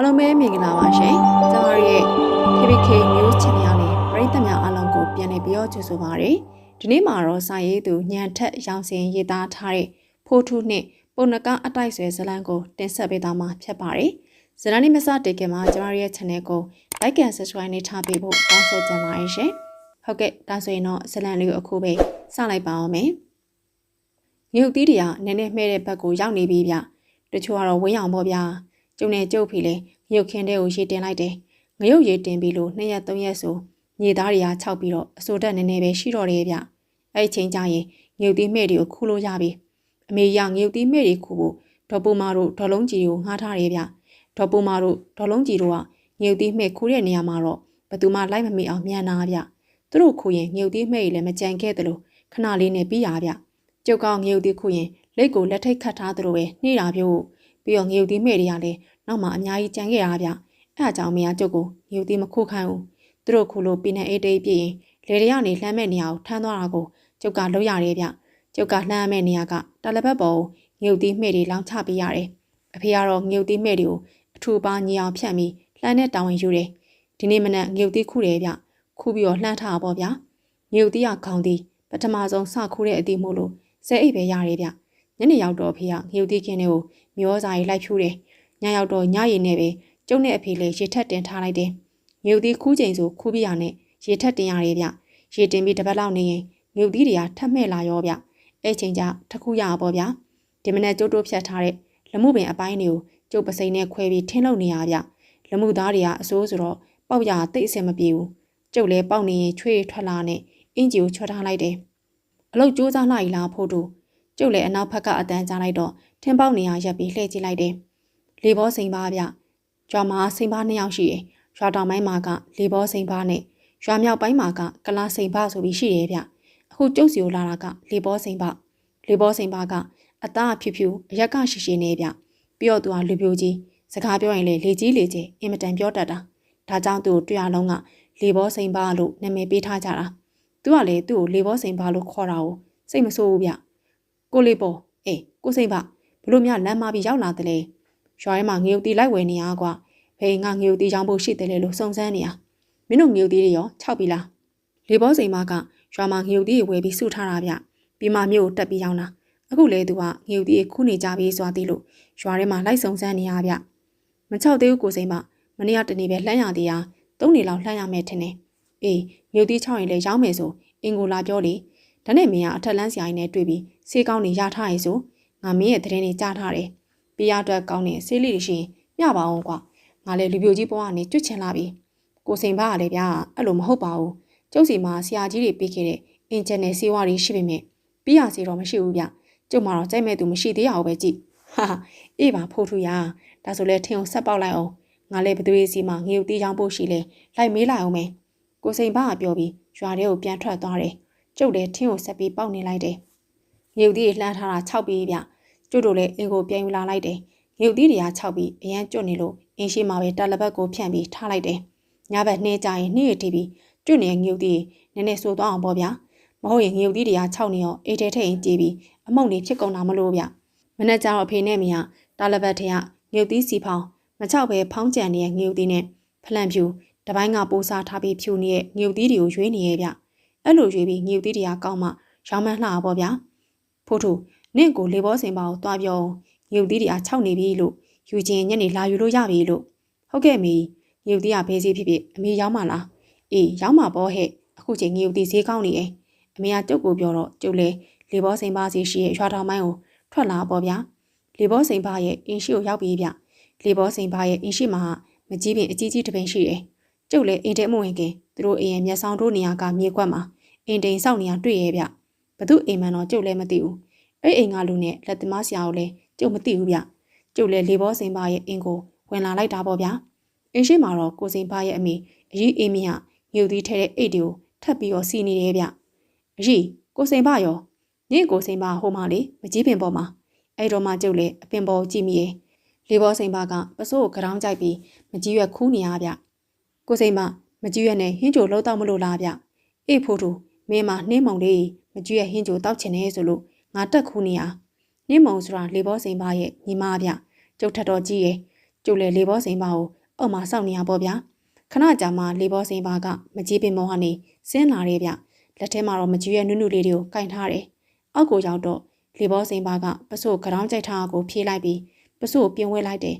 အားလုံးပဲမင်္ဂလာပါရှင်။ကျွန်တော်ရဲ့ KBK News Channel နဲ့ပရိသတ်များအားလုံးကိုပြန်လည်ပြောကြိုဆိုပါရစေ။ဒီနေ့မှာတော့စာရေးသူညံထက်ရောင်စင်ရေးသားထားတဲ့ဖိုးထုနှင့်ပုံနကအတိုက်ဆွဲဇလန်းကိုတင်ဆက်ပေးသွားမှာဖြစ်ပါတယ်။ဇလန်းလေးမစတင်ခင်မှာကျွန်တော်ရဲ့ channel ကို like and subscribe နဲ့ထားပေးဖို့တောင်းဆိုချင်ပါတယ်ရှင်။ဟုတ်ကဲ့ဒါဆိုရင်တော့ဇလန်းလေးကိုအခုပဲစလိုက်ပါအောင်မယ်။မြုပ်သီးတွေကနည်းနည်းမှဲတဲ့ဘက်ကိုရောက်နေပြီဗျ။တချို့ကတော့ဝင်းအောင်ပေါ့ဗျာ။ ကျုံနဲ့ကျုပ်ဖီလေငရုတ်ခင်းတဲ့ကိုရေတင်လိုက်တယ်ငရုတ်ရေတင်ပြီးလို့နှစ်ရက်သုံးရက်ဆိုမြေသားတွေကခြောက်ပြီးတော့အစိုးတက်နည်းနည်းပဲရှိတော့တယ်ဗျအဲ့ဒီချိန်ကျရင်ငရုတ်သီးမဲ့တွေကိုခူးလို့ရပြီအမေရငရုတ်သီးမဲ့တွေခူးဖို့ဒေါ်ပူမာတို့ဒေါ်လုံးကြီးကိုငှားထားတယ်ဗျဒေါ်ပူမာတို့ဒေါ်လုံးကြီးတို့ကငရုတ်သီးမဲ့ခူးတဲ့နေရာမှာတော့ဘသူမှလိုက်မမိအောင်မြန်နာဗျသူတို့ခူးရင်ငရုတ်သီးမဲ့ကြီးလည်းမကြံခဲ့တယ်လို့ခဏလေးနဲ့ပြီးရဗျကျုပ်ကောင်ငရုတ်သီးခူးရင်လက်ကိုလက်ထိတ်ခတ်ထားသလိုပဲနှိတာပြို့ ပြီးတော့ငရုတ်သီးမဲ့တွေကလည်းနောက်မှအများကြီးကြံခဲ့ရဗျအဲအကြောင်းမရကျုပ်ကိုငရုတ်သီးမခုခိုင်းဘူးသူတို့ခုလိုပင်နဲ့အေးတိတ်ပြည့်ရင်လေတွေကနေလှမ်းမဲ့နေရာကိုထမ်းသွားတာကိုကျုပ်ကလှုပ်ရတယ်ဗျကျုပ်ကလှမ်းမဲ့နေရာကတလဘက်ပေါ်ငရုတ်သီးမှဲ့တွေလောင်းချပေးရတယ်အဖေကတော့ငရုတ်သီးမှဲ့တွေကိုအထူပါညီအောင်ဖြန့်ပြီးလှမ်းနဲ့တောင်းဝင်ယူတယ်ဒီနေ့မနက်ငရုတ်သီးခုတယ်ဗျခုပြီးတော့လှမ်းထားပါဗျငရုတ်သီးကခေါင်းသီးပထမဆုံးစခုတဲ့အသီးမို့လို့ဆဲအိတ်ပဲရတယ်ဗျ ညနေရောက်တော့ဖေကငရုတ်သီးခင်းတွေကိုမျောစာရီလိုက်ဖြူတယ်ညရောက်တော့ညရည်နဲ့ပဲကျုံနဲ့အဖေလည်းရေထက်တင်ထားလိုက်တယ်။မြုပ်သီးခူးချိန်ဆိုခူးပြရနဲ့ရေထက်တင်ရတယ်ဗျ။ရေတင်ပြီးတစ်ပတ်လောက်နေရင်မြုပ်သီးတွေကထက်မဲ့လာရောဗျ။အဲ့ချိန်ကျထခုရပါဗျ။ဒီမနေ့ကျုပ်တို့ဖြတ်ထားတဲ့လမှုပင်အပိုင်းတွေကိုကျုပ်ပစိန်နဲ့ခွဲပြီးထင်းလုပ်နေရဗျ။လမှုသားတွေကအစိုးဆိုတော့ပေါက်ရတိတ်အဆင်မပြေဘူး။ကျုပ်လည်းပေါက်နေရင်ချွေးထွက်လာနဲ့အင်ဂျီကိုချွတ်ထားလိုက်တယ်။အလုတ်ကြိုးစားလိုက်လားဖို့တို့ ကျုပ်လည်းအနောက်ဘက်ကအတန်းကြားလိုက်တော့ထင်းပေါက်နေရရက်ပြီးလှည့်ကြည့်လိုက်တယ်။လေဘောစိန်ပါဗျ။ကျွာမှာစိန်ပါနှစ်ယောက်ရှိတယ်။ရွာတောင်ပိုင်းမှာကလေဘောစိန်ပါနဲ့ရွာမြောက်ပိုင်းမှာကကလာစိန်ပါဆိုပြီးရှိတယ်ဗျ။အခုကျုပ်စီကိုလာတာကလေဘောစိန်ပါ။လေဘောစိန်ပါကအသားဖြူဖြူအရက်ကရှိရှိနေဗျ။ပြီးတော့သူကလူပြိုကြီးစကားပြောရင်လေလေကြီးလေကြီးအင်မတန်ပြောတတ်တာ။ဒါကြောင့်သူ့တွေ့ရလုံးကလေဘောစိန်ပါလို့နာမည်ပေးထားကြတာ။သူကလေသူ့ကိုလေဘောစိန်ပါလို့ခေါ်တာကိုစိတ်မဆိုးဘူးဗျ။ ကိုလေးပေါ်အေးကိုစိန်ပါဘလို့များလမ်းမပြီးရောက်လာတယ်လေ။ရွာထဲမှာငရုတ်တီလိုက်ဝယ်နေရကွာဖေးငါငရုတ်တီချောင်းဖို့ရှိတယ်လေလို့စုံစမ်းနေရမင်းတို့ငရုတ်တီတွေရော၆ပြီလားလေဘောစိန်မကရွာမှာငရုတ်တီဝယ်ပြီးစုထားတာဗျပြီးမှမြို့ကိုတက်ပြီးရောက်လာအခုလေသူကငရုတ်တီခုနေကြပြီးစွာသေးလို့ရွာထဲမှာလိုက်စုံစမ်းနေရဗျမချောက်သေးဘူးကိုစိန်မမနေ့ကတနေ့ပဲလှမ်းရသေးတာသုံးနေလောက်လှမ်းရမယ်ထင်တယ်အေးငရုတ်တီ၆ရင်လည်းရောင်းမယ်ဆိုအင်ကိုလာပြောလေဒါနဲ့မင်းကအထက်လန်းဆရာကြီးနဲ့တွေ့ပြီး ဆေးကောင်းနေရထားရဲဆိုငါမင်းရဲ့သတင်းတွေကြားထားတယ်ပြရအတွက်ကောင်းတဲ့ဆေးလေးတွေရှိရင်မျှပါအောင်ကွာငါလည်းလူပြိုကြီးဘဝကနေကျွတ်ချင်လာပြီကိုစိန်ဘာကလည်းဗျာအဲ့လိုမဟုတ်ပါဘူးကျုပ်စီမှာဆရာကြီးတွေပေးခဲ့တဲ့အင်ဂျင်နယ်ဆေးဝါးတွေရှိပေမဲ့ပြရစီတော့မရှိဘူးဗျကျုပ်မှာတော့ကြိုက်မဲ့သူမရှိသေးရအောင်ပဲကြည့်ဟာအေးပါဖို့ထူရဒါဆိုလဲထင်းကိုဆက်ပေါက်လိုက်အောင်ငါလည်းဘသူရေးစီမှာငေုပ်တီးချောင်းဖို့ရှိလဲလိုက်မေးလိုက်အောင်မယ်ကိုစိန်ဘာကပြောပြီးရွာထဲကိုပြန်ထွက်သွားတယ်ကျုပ်လည်းထင်းကိုဆက်ပြီးပေါက်နေလိုက်တယ် ငေုပ်တီးလှမ်းထားတာ6ပြီးဗျကျွတ်တို့လည်းအင်ကိုပြန်ယူလာလိုက်တယ်။ငုတ်သီးတွေကခြောက်ပြီးအရန်ကျွတ်နေလို့အင်းရှိမှာပဲတက်လက်ဘက်ကိုဖြန့်ပြီးထားလိုက်တယ်။ညဘက်နှဲကြရင်နှီးရတီးပြီးကျွတ်နေတဲ့ငုတ်သီးနည်းနည်းဆိုသွားအောင်ပေါ့ဗျာ။မဟုတ်ရင်ငုတ်သီးတွေကခြောက်နေရောအေးထဲထိတ်ရင်ကြည်ပြီးအမုံတွေဖြစ်ကုန်တာမလို့ဗျ။မနေ့ကျတော့အဖေနဲ့မိကတက်လက်ဘက်ထဲကငုတ်သီးစီဖောင်းမချောက်ပဲဖောင်းကြံနေတဲ့ငုတ်သီးနဲ့ဖလန်ဖြူတပိုင်းကပိုးစားထားပြီးဖြူနေတဲ့ငုတ်သီးတွေကိုရွေးနေရဲ့ဗျ။အဲ့လိုရွေးပြီးငုတ်သီးတွေကကောင်းမှရောင်းမလှပါပေါ့ဗျာ။ ဖိုးထူနင့်ကိုလေဘောစင်ပါကိုတွားပြောရုပ်သီးတွေအားခြောက်နေပြီလို့ယူချင်းညနေလာယူလို့ရပြီလို့ဟုတ်ကဲ့မေရုပ်သီးကဘဲစီဖြစ်ဖြစ်အမေရောက်မှလားအေးရောက်မှပေါ့ဟဲ့အခုချိန်ရုပ်သီးဈေးကောင်းနေရဲ့အမေကကျုပ်ကိုပြောတော့ကျုပ်လည်းလေဘောစင်ပါစီရှိရဲ့ရွာထောင်မိုင်းကိုထွက်လာပေါ့ဗျာလေဘောစင်ပါရဲ့အင်းရှိကိုရောက်ပြီဗျလေဘောစင်ပါရဲ့အင်းရှိမှာမကြီးပင်အကြီးကြီးတစ်ပင်ရှိတယ်ကျုပ်လည်းအင်တဲမဝင်ခင်သူတို့အိမ်ရဲ့မျက်စောင်းတို့နေရာကမြေကွက်မှာအင်တိန်စောင့်နေရတွေ့ရဲ့ဗျဘသူအိမ်မှန်တော့ကျုပ်လည်းမသိဘူး အဲ့အိမ်ကလူနဲ့လက်သမားဆရာကိုလည်းကျုပ်မသိဘူးဗျကျုပ်လည်းလေဘောစိန်ပါရဲ့အင်းကိုဝင်လာလိုက်တာပေါ့ဗျာအင်းရှိမှာတော့ကိုစိန်ပါရဲ့အမေအကြီးအေးမီကငြုပ်သီးထဲတဲ့အိတ်တွေကိုထပ်ပြီးတော့စီနေတယ်ဗျအကြီးကိုစိန်ပါရောညင့်ကိုစိန်ပါဟိုမှာလေမကြီးပင်ပေါ်မှာအဲ့တော့မှကျုပ်လည်းအပင်ပေါ်ကြည့်မိရဲ့လေဘောစိန်ပါကပစိုးကိုကြောင်းကြိုက်ပြီးမကြီးရွက်ခူးနေရဗျကိုစိန်ပါမကြီးရွက်နဲ့ဟင်းကြိုလှုပ်တော့မလို့လားဗျအေးဖို့သူမင်းမနှင်းမုံလေးမကြီးရွက်ဟင်းကြိုတောက်ချင်နေဆိုလို့ ငါတက်ခူးနေရနင့်မုံဆိုတာလေဘောစိန်ပါရဲ့ညီမဗျကျုပ်ထက်တော်ကြီးရဲ့ကျုပ်လည်းလေဘောစိန်ပါကိုအောက်မှာစောင့်နေရပေါ့ဗျာခဏကြာမှလေဘောစိန်ပါကမကြီးပင်မောဟနေဆင်းလာတယ်ဗျလက်ထဲမှာတော့မကြီးရဲ့နုနုလေးတွေကိုကင်ထားတယ်အောက်ကိုရောက်တော့လေဘောစိန်ပါကပစို့ကရောင်းကြိုက်ထားကိုဖြေးလိုက်ပြီးပစို့ပြင်ဝဲလိုက်တယ်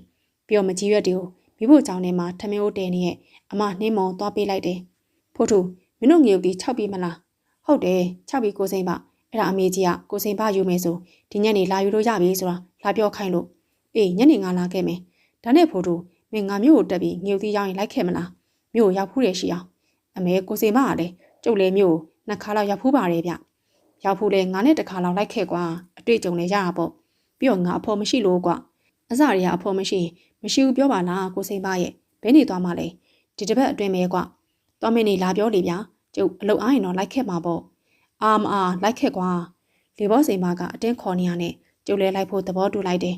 ပြီးတော့မကြီးရွက်တွေကိုမိဖို့ကြောင့်ထဲမှာထမင်းအိုးတဲနေရဲ့အမနှင်းမုံသွားပေးလိုက်တယ်ဖို့သူမင်းတို့ငေုပ်ဒီ၆ပြီးမလားဟုတ်တယ်၆ပြီးကိုစိန်ပါ အဲ့ဒါအမေကြီးကကိုစိန်ပါယူမယ်ဆိုဒီညနေလာယူလို့ရပြီဆိုတာလာပြောခိုင်းလို့အေးညနေငါလာခဲ့မယ်ဒါနဲ့ဖို့သူမင်းငါမျိုးကိုတက်ပြီးငေုပ်သီးရောက်ရင်လိုက်ခဲ့မလားမျိုးကိုရောက်ဖူးတယ်ရှိအောင်အမေကိုစိန်ပါကလည်းကျုပ်လည်းမျိုးကိုနှစ်ခါလောက်ရောက်ဖူးပါတယ်ဗျရောက်ဖူးလဲငါနဲ့တစ်ခါလောက်လိုက်ခဲ့ကွာအတွေ့အကြုံလည်းရတာပေါ့ပြီးတော့ငါအဖော်မရှိလို့ကွာအစရီကအဖော်မရှိရင်မရှိဘူးပြောပါလားကိုစိန်ပါရဲ့ဘယ်နေသွားမှလဲဒီတစ်ပတ်အတွင်းပဲကွာသွားမင်းနေလာပြောလေဗျာကျုပ်အလုပ်အားရင်တော့လိုက်ခဲ့မှာပေါ့ အာမအားလိုက်ခဲ့ကွာလေဘောစိန်ပါကအတင်းခေါ်နေရနဲ့ကျုပ်လည်းလိုက်ဖို့သဘောတူလိုက်တယ်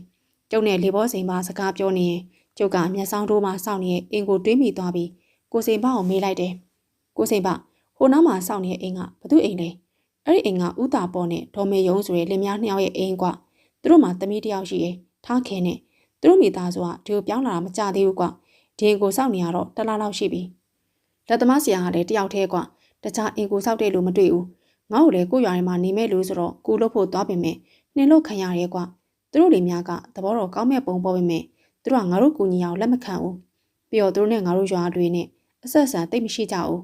ကျုပ်နဲ့လေဘောစိန်ပါစကားပြောနေရင်ကျုပ်ကမျက်စောင်းတိုးမှစောင့်နေအင်ကိုတွေးမိသွားပြီးကိုစိန်ပါကိုမေးလိုက်တယ်ကိုစိန်ပါဟိုနောက်မှာစောင့်နေတဲ့အိမ်ကဘသူအိမ်လဲအဲ့ဒီအိမ်ကဥတာပေါ်နဲ့ဒေါ်မေယုံဆိုတဲ့လင်မယားနှစ်ယောက်ရဲ့အိမ်ကွာသူတို့မှာသမီးတစ်ယောက်ရှိရဲ့ထားခင်နဲ့သူတို့မိသားစုကဒီကိုပြောင်းလာတာမကြသေးဘူးကွာဒီအိမ်ကိုစောင့်နေရတော့တစ်လားလောက်ရှိပြီလက်သမားဆရာကလည်းတယောက်တည်းကွာတခြားအိမ်ကိုစောင့်တဲ့လူမတွေ့ဘူး ငါ့ကိုလည်းကိုရွာထဲမှာနေမဲ့လို့ဆိုတော့ကိုလို့ဖို့သွားပြင်မယ်နှင်းလို့ခံရရဲကွာသူတို့တွေများကသဘောတော်ကောင်းမဲ့ပုံပေါ်ပြင်မယ်သူတို့ကငါတို့ကူညီအောင်လက်မခံဘူးပြီးတော့သူတို့နဲ့ငါတို့ရွာတွေနဲ့အဆက်ဆံတိတ်မရှိကြဘူး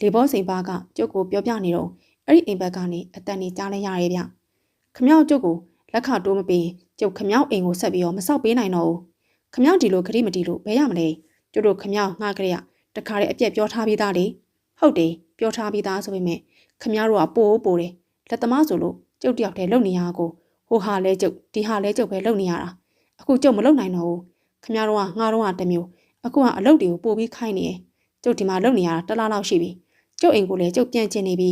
လေဘောစိန်ပါကကျုပ်ကိုပြောပြနေတော့အဲ့ဒီအိမ်ဘက်ကနေအတန်နေကြားလဲရရဲဗျခမောက်ကျုပ်ကိုလက်ခတိုးမပေးကျုပ်ခမောက်အိမ်ကိုဆက်ပြီးတော့မဆောက်ပေးနိုင်တော့ဘူးခမောက်ဒီလိုခရီးမတီလို့ဘယ်ရမလဲကျုပ်တို့ခမောက်ငှားကြရတခါတည်းအပြက်ပြောထားပြီးသားလေဟုတ်တယ်ပြောထားပြီးသားဆိုပေမဲ့ ခမရတို့ကပိုးပိုးတယ်လက်သမားဆိုလို့ကျုပ်တယောက်တည်းလုံနေရကိုဟိုဟာလဲကျုပ်ဒီဟာလဲကျုပ်ပဲလုံနေရတာအခုကျုပ်မလုံနိုင်တော့ဘူးခမရတို့ကငါတို့ကတမျိုးအခုကအလုပ်တွေကိုပို့ပြီးခိုင်းနေတယ်ကျုပ်ဒီမှာလုံနေရတာတလားလောက်ရှိပြီကျုပ်အိမ်ကိုလည်းကျုပ်ပြန်ကျင်နေပြီ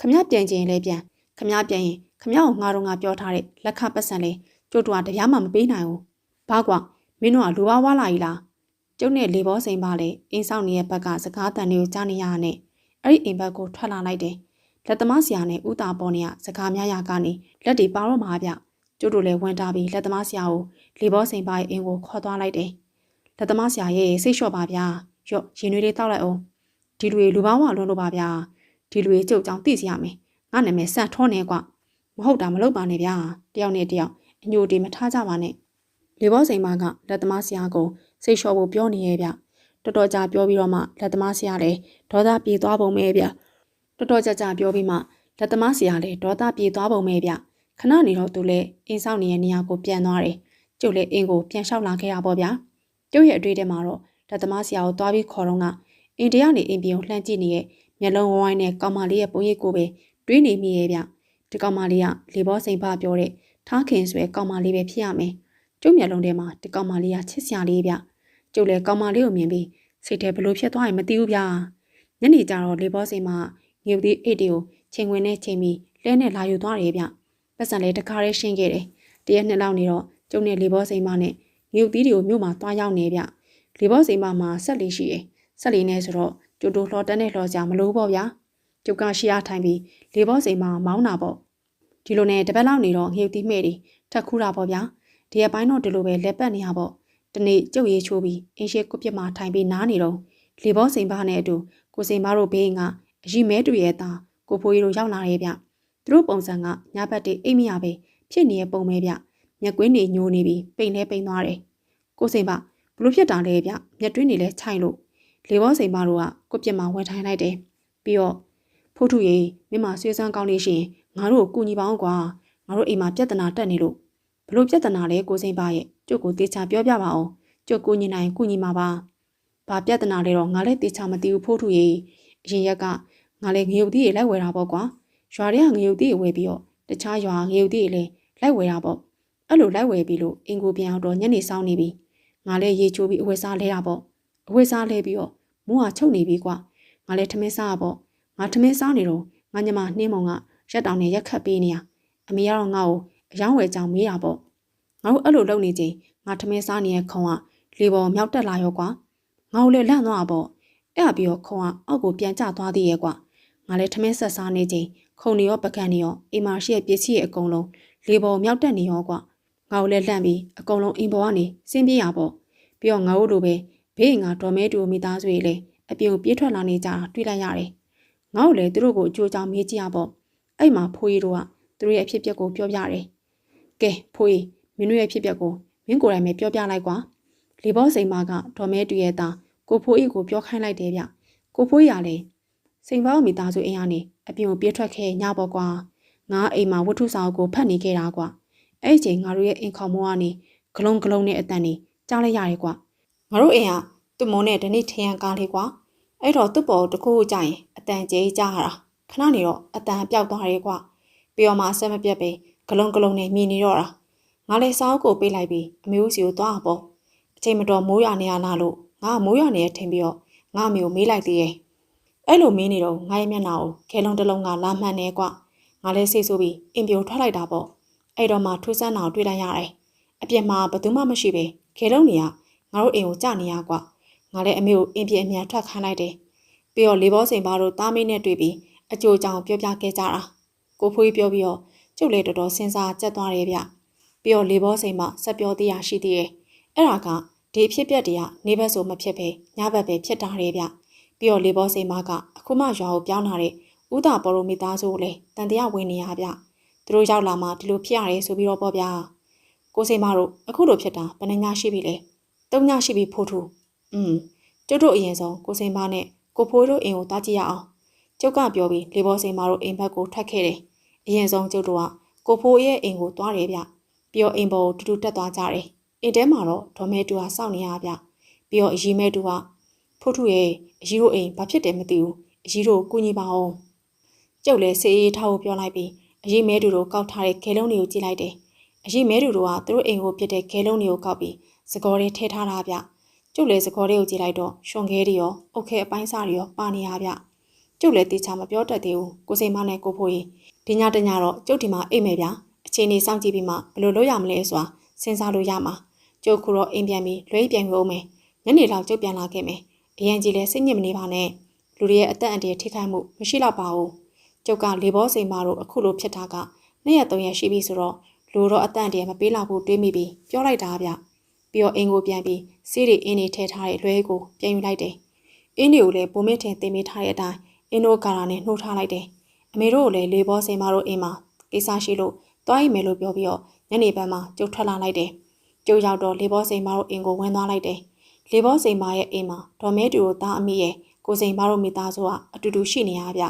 ခမရပြန်ကျင်လဲပြန်ခမရပြန်ရင်ခမရကိုငါတို့ကပြောထားတဲ့လက်ခပတ်စံလဲကျုပ်တို့ကတရားမှမပေးနိုင်ဘူးဘာကွာမင်းတို့ကလူဘာဝါလာကြီးလားကျုပ်နဲ့လေဘောစိန်ပါလေအိမ်ဆောင်နေတဲ့ဘက်ကစကားတန်တွေကိုကြားနေရတဲ့အဲ့ဒီအိမ်ဘက်ကိုထွက်လာလိုက်တယ်။ လက်သမားဆရာနဲ့ဦးတာပေါ်နေရစကားများရာကနေလက်တွေပါတော့မှာဗျကျုပ်တို့လည်းဝန်တာပြီးလက်သမားဆရာကိုလေဘောစိန်ပါရဲ့အင်းကိုခေါ်သွားလိုက်တယ်လက်သမားဆရာရဲ့စိတ်လျှော့ပါဗျာရော့ရင်တွေလေးတောက်လိုက်အောင်ဒီလူတွေလူပေါင်းဝလွန်းလို့ပါဗျာဒီလူတွေကျုပ်ကြောင့်သိစီရမယ်ငါနာမည်ဆန့်ထောနေကွမဟုတ်တာမလုပ်ပါနဲ့ဗျာတယောက်နဲ့တယောက်အညိုတေမထားကြပါနဲ့လေဘောစိန်မကလက်သမားဆရာကိုစိတ်လျှော့ဖို့ပြောနေရဲ့ဗျတော်တော်ကြာပြောပြီးတော့မှလက်သမားဆရာလည်းဒေါသပြေသွားပုံပဲဗျ တော်တော်ကြာကြာပြောပြီးမှလက်သမားဆရာလည်းဒေါသပြေသွားပုံပဲဗျခဏနေတော့သူလည်းအိမ်ဆောင်နေတဲ့နေရာကိုပြန်သွားတယ်ကျုပ်လည်းအိမ်ကိုပြန်လျှောက်လာခဲ့တာပေါ့ဗျာကျုပ်ရဲ့အတွေ့အထဲမှာတော့လက်သမားဆရာကိုသွားပြီးခေါ်တော့ကအိမ်တရားနေအိမ်ပြင်ကိုလှမ်းကြည့်နေတဲ့မျက်လုံးဝိုင်းနဲ့ကောင်မလေးရဲ့ပုံရိပ်ကိုပဲတွေးနေမိရဲ့ဗျဒီကောင်မလေးကလေဘောစိန်ဖပြောတဲ့ထားခင်ဆိုတဲ့ကောင်မလေးပဲဖြစ်ရမယ်ကျုပ်မျက်လုံးထဲမှာဒီကောင်မလေးကချစ်စရာလေးဗျကျုပ်လည်းကောင်မလေးကိုမြင်ပြီးစိတ်ထဲဘလို့ဖြစ်သွားရင်မသိဘူးဗျာညနေကျတော့လေဘောစိန်မှာ ငေဦးသေးအိတ်တွေကိုချိန်ဝင်နဲ့ချိန်ပြီးလဲနဲ့လာယူသွားတယ်ဗျပတ်စံလေးတခါလေးရှင်းခဲ့တယ်တရက်နှစ်လောက်နေတော့ကျုပ်နဲ့လေဘောစိန်မနဲ့ငေဦးသေးတွေကိုမြို့မှာသွားရောက်နေဗျလေဘောစိန်မမှာဆက်လေးရှိတယ်ဆက်လေးနဲ့ဆိုတော့ကျုပ်တို့လှော်တက်နဲ့လှော်ကြမလို့ပေါ့ဗျာကျုပ်ကရှီအားထိုင်ပြီးလေဘောစိန်မမောင်းတာပေါ့ဒီလိုနဲ့တပတ်လောက်နေတော့ငေဦးသေးမှဲ့တယ်ထက်ခူးတာပေါ့ဗျာဒီအပိုင်းတော့ဒီလိုပဲလက်ပတ်နေရပေါ့တနေ့ကျုပ်ရေးချိုးပြီးအင်းရှိကုပြစ်မှာထိုင်ပြီးနားနေတော့လေဘောစိန်ပါနဲ့အတူကိုစိန်မတို့ဘေးက အရီမဲတူရဲ့သားကိုဖိုးကြီးတို့ရောက်လာရဲ့ဗျသူတို့ပုံစံကညဘက်တေးအိတ်မရပဲဖြစ်နေတဲ့ပုံပဲဗျမျက်ကွင်းတွေညိုနေပြီးပိန်လဲပိန်သွားတယ်ကိုစိန်ပါဘလို့ဖြစ်တာလဲဗျမျက်တွင်းတွေလဲခြိုင်လို့လေဘောစိန်မတို့ကကိုပြစ်မှာဝင်ထိုင်လိုက်တယ်ပြီးတော့ဖိုးထုရေမင်းမဆွေးစမ်းကောင်းနေရှင်ငါတို့ကိုကူညီပါအောင်ကွာငါတို့အိမ်မှာပြဿနာတက်နေလို့ဘလို့ပြဿနာလဲကိုစိန်ပါရဲ့ကျုပ်ကိုတေချာပြောပြပါအောင်ကျုပ်ကိုညီနိုင်ကူညီမှာပါဘာပြဿနာလဲတော့ငါလည်းတေချာမသိဘူးဖိုးထုရေအရင်ရက်က ငါလည်းငရုတ်သီးတွေလိုက်ဝယ်တာပေါ့ကွာရွာတွေကငရုတ်သီးတွေဝယ်ပြီးတော့တခြားရွာငရုတ်သီးတွေလည်းလိုက်ဝယ်တာပေါ့အဲ့လိုလိုက်ဝယ်ပြီးလို့အင်ကိုပြန်အောင်တော့ညနေဆောင်နေပြီငါလည်းရေချိုးပြီးအဝယ်စားလဲတာပေါ့အဝယ်စားလဲပြီးတော့မိုးဟာချုပ်နေပြီကွာငါလည်းထမင်းစားရပေါ့ငါထမင်းစားနေတော့ငါညမနှင်းမုံကရက်တောင်နဲ့ရက်ခတ်ပေးနေရအမေကတော့ငါ့ကိုအယောင်းဝယ်ကြောင်မေးတာပေါ့ငါတို့အဲ့လိုလုပ်နေချိန်ငါထမင်းစားနေတဲ့ခုံကလေပေါ်မြောက်တက်လာရောကွာငါ့ကိုလည်းလန့်သွားပေါ့အဲ့အပြီးတော့ခုံကအောက်ကိုပြန်ကျသွားသေးရဲ့ကွာ ငါလည်းထမင်းဆက်စားနေချိန်ခုံနေရောပကံနေရောအိမ်မှာရှိတဲ့ပစ္စည်းရဲ့အကုန်လုံးလေပေါ်မြောက်တက်နေရောကွာငါ့ကိုလည်းလန့်ပြီးအကုန်လုံးအိမ်ပေါ်ကနေဆင်းပြေးရပေါ့ပြီးတော့ငါတို့လိုပဲဘေးငါဒေါ်မဲတူမိသားစုတွေလည်းအပြင်ကိုပြေးထွက်လာနေကြတာတွေ့လိုက်ရတယ်ငါတို့လည်းသူတို့ကိုအကျိုးကြောင့်မေးကြည့်ရပေါ့အဲ့မှာဖိုးရီတို့ကသူတို့ရဲ့အဖြစ်အပျက်ကိုပြောပြတယ်ကဲဖိုးရီမင်းတို့ရဲ့အဖြစ်အပျက်ကိုမင်းကိုယ်တိုင်ပဲပြောပြလိုက်ကွာလေဘောစိန်မကဒေါ်မဲတူရဲ့သားကိုဖိုးရီကိုပြောခိုင်းလိုက်တယ်ဗျကိုဖိုးရီကလည်း စိန်ပေါင်းမိသားစုအိမ်ကနေအပြင်ကိုပြေးထွက်ခဲ့ညပေါ့ကွာငါအိမ်မှာဝတ္ထုဆောင်ကိုဖတ်နေခဲ့တာကွာအဲ့ဒီချိန်ငါတို့ရဲ့အိမ်ခေါင်မိုးကနေဂလုံးဂလုံးနဲ့အတန်နေကြားလိုက်ရတယ်ကွာငါတို့အိမ်ကသူ့မုံနဲ့တနေ့ထရန်ကားလေးကွာအဲ့တော့သူ့ပေါ်တခုခုကြရင်အတန်ကျေးကြားရတာခဏနေတော့အတန်ပြောက်သွားတယ်ကွာပြီးတော့မှဆက်မပြတ်ပဲဂလုံးဂလုံးနဲ့မြည်နေတော့တာငါလည်းစောင်းကိုပေးလိုက်ပြီးအမျိုးစီကိုသွားပေါ့အချိန်မတော်မိုးရွာနေရလားလို့ငါမိုးရွာနေရထင်ပြီးတော့ငါအမျိုးမေးလိုက်သေးရဲ့ အဲ့လိုမင်းနေတော့ငါရဲ့မျက်နှာကိုခဲလုံးတစ်လုံးကလာမှန်နေကွာငါလည်းစိတ်ဆိုးပြီးအင်ပြိုထွက်လိုက်တာပေါ့အဲ့တော့မှထူးဆန်းတာကိုတွေ့လိုက်ရတယ်အပြစ်မှာဘယ်သူမှမရှိပဲခဲလုံးနေရငါတို့အိမ်ကိုကြာနေရကွာငါလည်းအမေကိုအင်ပြအမြန်ထွက်ခိုင်းလိုက်တယ်ပြီးတော့လေဘောစိန်ဘာတို့တားမင်းနဲ့တွေ့ပြီးအကြိုကြောင်ပြောပြခဲ့ကြတာကိုဖွေးပြောပြီးတော့ကျုပ်လည်းတော်တော်စဉ်းစားကြက်သွားတယ်ဗျပြီးတော့လေဘောစိန်မှဆက်ပြောသေးရရှိသေးတယ်အဲ့ဒါကဒီဖြစ်ပျက်တွေကနေဘက်ဆိုမဖြစ်ပဲညဘက်ပဲဖြစ်တာတယ်ဗျ ပြီးတော့လေဘောစိန်မကအခုမှရွာကိုပြောင်းလာတဲ့ဥတာပေါ်လိုမိသားစုကိုလည်းတန်တရားဝင်နေရဗျသူတို့ရောက်လာမှဒီလိုဖြစ်ရတယ်ဆိုပြီးတော့ပေါ့ဗျာကိုစိန်မတို့အခုလိုဖြစ်တာဘယ်နှညရှိပြီလဲသုံးညရှိပြီဖိုးထူอืมကျုပ်တို့အရင်ဆုံးကိုစိန်မနဲ့ကိုဖိုးတို့အိမ်ကိုတားကြည့်ရအောင်ကျုပ်ကပြောပြီးလေဘောစိန်မတို့အိမ်ဘက်ကိုထွက်ခဲ့တယ်အရင်ဆုံးကျုပ်တို့ကကိုဖိုးရဲ့အိမ်ကိုသွားတယ်ဗျပြီးတော့အိမ်ပေါ်ကိုတူတူတက်သွားကြတယ်အိမ်ထဲမှာတော့ဒေါ်မဲတူကစောင့်နေရဗျပြီးတော့အရီမဲတူက ဖိုးထုရဲ့အရီတို့အိမ်ဘာဖြစ်တယ်မသိဘူးအရီတို့ကူညီပါအောင်ကျုပ်လည်းစေးအေးထားဖို့ပြောလိုက်ပြီးအရီမဲတူတို့ကောက်ထားတဲ့ခဲလုံးတွေကိုကြည့်လိုက်တယ်အရီမဲတူတို့ကသူတို့အိမ်ကိုပြစ်တဲ့ခဲလုံးတွေကိုကောက်ပြီးစကောတွေထည့်ထားတာဗျကျုပ်လည်းစကောတွေကိုကြည့်လိုက်တော့ရှွန်ခဲတွေရောအုတ်ခဲအပိုင်းစားတွေရောပါနေရဗျကျုပ်လည်းတေချာမပြောတတ်သေးဘူးကိုစိန်မနဲ့ကိုဖိုးကြီးဒီညတညတော့ကျုပ်ဒီမှာအိတ်မယ်ဗျအချိန်နေစောင့်ကြည့်ပြီးမှဘယ်လိုလုပ်ရမလဲဆိုတာစဉ်းစားလို့ရမှာကျုပ်ခုတော့အိမ်ပြန်ပြီးလွှဲပြန်ရုံးမယ်ညနေလောက်ကျုပ်ပြန်လာခဲ့မယ် အရင်ကြီးလဲစိတ်ညစ်မနေပါနဲ့လူတွေရဲ့အသက်အန္တရာယ်ထိခိုက်မှုမရှိတော့ပါဘူးကျုပ်ကလေဘောစိန်မာတို့အခုလိုဖြစ်တာကနှစ်ရက်သုံးရက်ရှိပြီဆိုတော့လူတော့အသက်အန္တရာယ်မပေးလောက်ဘူးတွေးမိပြီးပြောလိုက်တာဗျပြီးတော့အိမ်ကိုပြန်ပြီးစီးရီအင်းနေထဲထားတဲ့လွှဲကိုပြန်ယူလိုက်တယ်အင်းတွေကိုလည်းပုံမထင်တင်မိထားတဲ့အတိုင်းအင်းတို့ကာလာနဲ့နှိုးထားလိုက်တယ်အမေတို့ကိုလည်းလေဘောစိန်မာတို့အိမ်မှာကိစ္စရှိလို့တွားရင်မယ်လို့ပြောပြီးတော့ညနေပိုင်းမှာကျုပ်ထွက်လာလိုက်တယ်ကျုပ်ရောက်တော့လေဘောစိန်မာတို့အိမ်ကိုဝင်သွားလိုက်တယ် လေဘောစိန်မာရဲ့အိမ်မှာဒေါ်မဲတူတို့သားအမိရဲ့ကိုစိန်မာတို့မိသားစုကအတူတူရှိနေရဗျ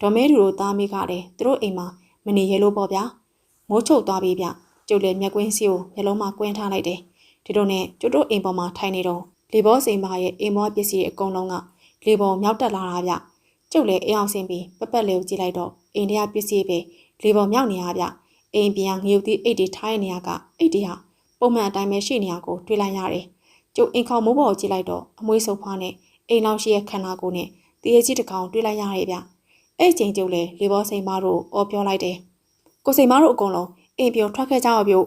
ဒေါ်မဲတူတို့သားမိကလည်းသူတို့အိမ်မှာမနေရလို့ပေါ့ဗျာမိုးချုပ်သွားပြီဗျကျုပ်လည်းမျက်ကွင်းစီကိုမျက်လုံးမှာကွင်းထားလိုက်တယ်ဒီလိုနဲ့ကျုပ်တို့အိမ်ပေါ်မှာထိုင်နေတော့လေဘောစိန်မာရဲ့အိမ်မောပစ္စည်းအကုန်လုံးကလေပေါ်မြောက်တက်လာတာဗျကျုပ်လည်းအိမ်အောင်ဆင်းပြီးပပက်လေးကိုကြည့်လိုက်တော့အိမ်ထဲကပစ္စည်းပဲလေပေါ်မြောက်နေရဗျအိမ်ပြန်ငရုတ်သီးအိတ်တွေထားနေရကအိတ်တွေဟာပုံမှန်အတိုင်းပဲရှိနေရကိုတွေ့လိုက်ရတယ် ကျုပ်အိမ်ခေါင်မိုးပေါ်ကိုကြည့်လိုက်တော့အမွှေးဆုပ်ဖွားနဲ့အိမ်လောက်ရှိရဲ့ခန္ဓာကိုယ်နဲ့တရေကြီးတစ်ကောင်တွေ့လိုက်ရတယ်ဗျအဲ့ချိန်ကျုပ်လည်းလေဘောစိန်မတို့အော်ပြောလိုက်တယ်ကိုစိန်မတို့အကုန်လုံးအိမ်ပြုံထွက်ခဲ့ကြအောင်ပြုတ်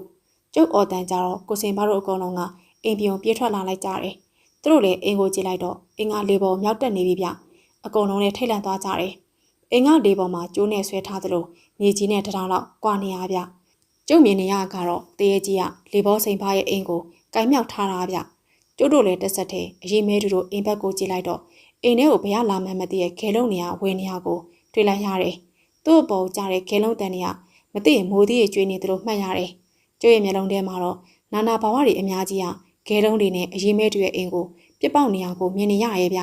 ကျုပ်အော်တန်ကြတော့ကိုစိန်မတို့အကုန်လုံးကအိမ်ပြုံပြေးထွက်လာလိုက်ကြတယ်သူတို့လည်းအိမ်ကိုကြည့်လိုက်တော့အင်္ဂါလေပေါ်မြောက်တက်နေပြီဗျအကုန်လုံးလည်းထိတ်လန့်သွားကြတယ်အင်္ဂါလေပေါ်မှာကျိုးနဲ့ဆွဲထားသလိုမြေကြီးနဲ့တထောင်လောက်ကွာနေရဗျကျုပ်မြင်နေရကတော့တရေကြီးကလေဘောစိန်ဖားရဲ့အိမ်ကိုကိုင်းမြောက်ထားတာဗျ ကျုပ်တို့လည်းတက်ဆက်တဲ့အရေးမဲတူတို့အိမ်ဘက်ကိုကြည့်လိုက်တော့အိမ်ထဲကိုဘယ်ရလာမှန်းမသိရဲ့ခဲလုံးနေရဝင်းနေရကိုတွေ့လိုက်ရတယ်သူ့အပေါ်ကြားတဲ့ခဲလုံးတန်တွေကမသိရင်မိုးသီးရဲ့ကျွေးနေသလိုမှတ်ရတယ်ကျုပ်ရဲ့မျက်လုံးထဲမှာတော့နာနာဘာဝတွေအများကြီးဟာခဲလုံးတွေနဲ့အရေးမဲတူရဲ့အိမ်ကိုပြစ်ပေါက်နေရကိုမြင်နေရရဲ့ဗျ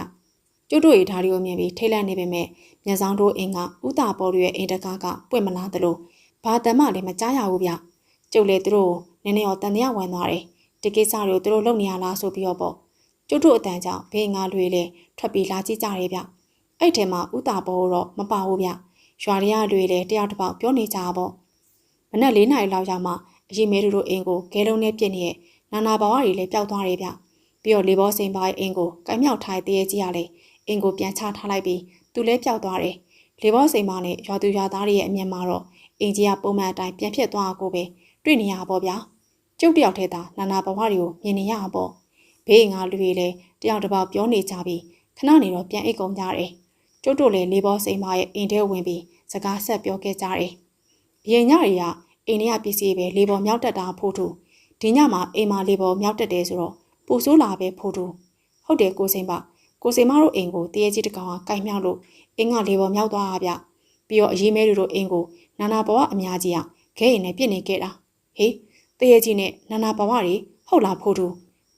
ကျုပ်တို့ရဲ့ဓာရီကိုမြင်ပြီးထိတ်လန့်နေပေမဲ့မျက်စောင်းတို့အိမ်ကဥတာပေါ်ရဲ့အိမ်တကားကပွင့်မလားသလိုဘာတမ်းမှလည်းမကြားရဘူးဗျကျုပ်လည်းသူတို့နည်းနည်းတော့တန်တရားဝင်သွားတယ် ဒီကိစ္စတွေကိုသူတို့လုပ်နေရလားဆိုပြီးတော့ပေါ့ကျုပ်တို့အတန်ကြောင့်ဘေးငါလွေလေထွက်ပြီးလာကြည့်ကြရဲဗျအဲ့ထဲမှာဥတာပေါ်တော့မပါဘူးဗျရွာတွေကလွေလေတယောက်တစ်ပေါက်ပြောနေကြပါပေါ့မနက်၄နာရီလောက်ရောက်မှအရင်မဲတို့အိမ်ကိုဂဲလုံးနဲ့ပြစ်နေတဲ့နာနာဘာဝတွေလည်းပျောက်သွားတယ်ဗျပြီးတော့လေဘောစိန်ပါရဲ့အိမ်ကိုကိုင်မြောက်ထားတဲ့တရေကြီးရလေအိမ်ကိုပြန်ချထားလိုက်ပြီးသူလည်းပျောက်သွားတယ်လေဘောစိန်ပါနဲ့ရွာသူရွာသားတွေရဲ့အမြင်မှာတော့အင်ကြီးကပုံမှန်အတိုင်းပြန်ဖြစ်သွားကိုပဲတွေ့နေရပါဗျာ ကျုပ်တယောက်ထဲသာနာနာဘဝတွေကိုမြင်နေရပါဘေးငါလူတွေလည်းတယောက်တစ်ပေါက်ပြောနေကြပြီးခဏနေတော့ပြန်အိတ်ကုန်ကြတယ်ကျုပ်တို့လည်းလေးဘောစိန်မရဲ့အိမ်ထဲဝင်ပြီးစကားဆက်ပြောခဲ့ကြတယ်အရင်ညတွေကအိမ်ထဲကပစ္စည်းပဲလေးဘောမြောက်တက်တာဖို့ထူဒီညမှာအိမ်မှာလေးဘောမြောက်တက်တယ်ဆိုတော့ပိုဆိုးလာပဲဖိုးတူဟုတ်တယ်ကိုစိန်ပါကိုစိန်မတို့အိမ်ကိုတရေကြီးတကောင်ကကင်မြောက်လို့အင်းကလေးပေါ်မြောက်သွားတာဗျပြီးတော့အရေးမဲတွေတို့အိမ်ကိုနာနာဘဝအများကြီးကခဲရင်နဲ့ပြစ်နေခဲ့တာဟေး တရေကြီးနဲ့နာနာဘဝတွေဟုတ်လားဖိုးတူ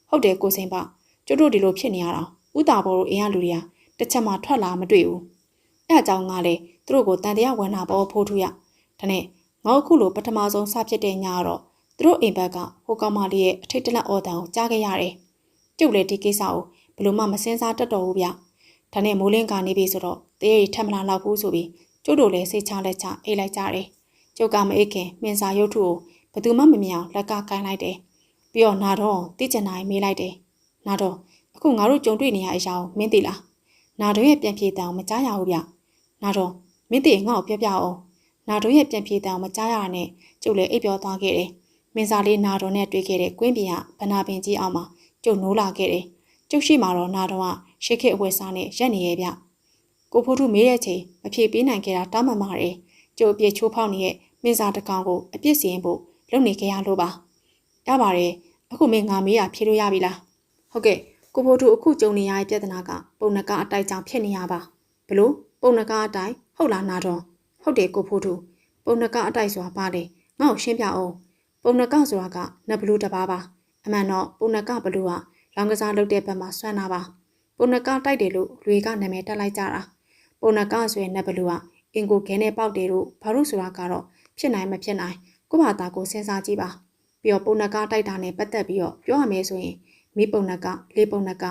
ဟုတ်တယ်ကိုစိန်ပါကျတို့ဒီလိုဖြစ်နေရတာဥတာဘောတို့အိမ်ကလူတွေကတစ်ချက်မှထွက်လာမတွေ့ဘူးအဲ့အကြောင်းကလည်းသူတို့ကိုတန်တရားဝင်တာပေါ်ဖိုးထူရဒါနဲ့ငေါအခုလိုပထမဆုံးစဖြစ်တဲ့ညကတော့သူတို့အိမ်ဘက်ကဟိုကောင်မလေးရဲ့အထိတ်တလန့်အော်တန်ကိုကြားခဲ့ရတယ်ကျုပ်လည်းဒီကိစ္စကိုဘယ်လို့မှမစင်စားတတ်တော့ဘူးဗျဒါနဲ့မိုးလင်းကနေပြီဆိုတော့တရေထက်မလာတော့ဘူးဆိုပြီးကျုပ်တို့လည်းစိတ်ချလက်ချအိတ်လိုက်ကြတယ်ကျုပ်ကမအိတ်ခင်မင်းစာရုပ်ထုကိုဘယ် သူမှမမြင်အောင်လက်ကကိုင်းလိုက်တယ်ပြီးတော့နာတော့တိကျင်နိုင်မေးလိုက်တယ်နာတော့အခုငါတို့ကြုံတွေ့နေရအရာကိုမင်းသိလားနာတော့ရဲ့ပြန်ပြေတန်အောင်မကြားရဘူးဗျနာတော့မင်းသိငါ့ကိုပြောပြအောင်နာတော့ရဲ့ပြန်ပြေတန်အောင်မကြားရတာနဲ့ကျုပ်လည်းအိပ်ပျော်သွားခဲ့တယ်မင်းစာလေးနာတော့နဲ့တွေ့ခဲ့တဲ့ကွင်းပြင်ကဗနာပင်ကြီးအောင်မှာကျုပ်နိုးလာခဲ့တယ်ကျုပ်ရှိမှာတော့နာတော့ကရှေ့ခေအဝယ်စားနဲ့ရက်နေရဲ့ဗျကိုဖိုးထုမေးတဲ့ချိန်မဖြေပေးနိုင်ခဲ့တာတောင်းပန်ပါတယ်ကျုပ်အပြစ်ချိုးဖောက်နေတဲ့မင်းစာတစ်ကောင်ကိုအပြစ်စီရင်ဖို့ လုပ်နေခဲ့ရလို့ပါရပါတယ်အခုမင်းငါမေးရဖြေလို့ရပြီလားဟုတ်ကဲ့ကိုဖိုးထုအခုကြုံနေရတဲ့ပြဿနာကပုံနကအတိုက်ကြောင့်ဖြစ်နေရပါဘလို့ပုံနကအတိုက်ဟုတ်လားနာတော့ဟုတ်တယ်ကိုဖိုးထုပုံနကအတိုက်ဆိုတာပါလေငါ့ကိုရှင်းပြအောင်ပုံနကဆိုတာကနဘလူးတစ်ပါးပါအမှန်တော့ပုံနကဘလူးကလောင်ကစားလုပ်တဲ့ဘက်မှာဆွမ်းတာပါပုံနကတိုက်တယ်လို့လူတွေကနာမည်တက်လိုက်ကြတာပုံနကဆိုရင်နဘလူးကအင်ကိုခဲနဲ့ပေါက်တယ်လို့ဘာလို့ဆိုတာကတော့ဖြစ်နိုင်မဖြစ်နိုင် ကို့ဘာသာကိုစဉ်းစားကြည့်ပါပြီးတော့ပုံနကတိုက်တာနဲ့ပတ်သက်ပြီးတော့ပြောရမယ်ဆိုရင်မိပုံနကလေးပုံနက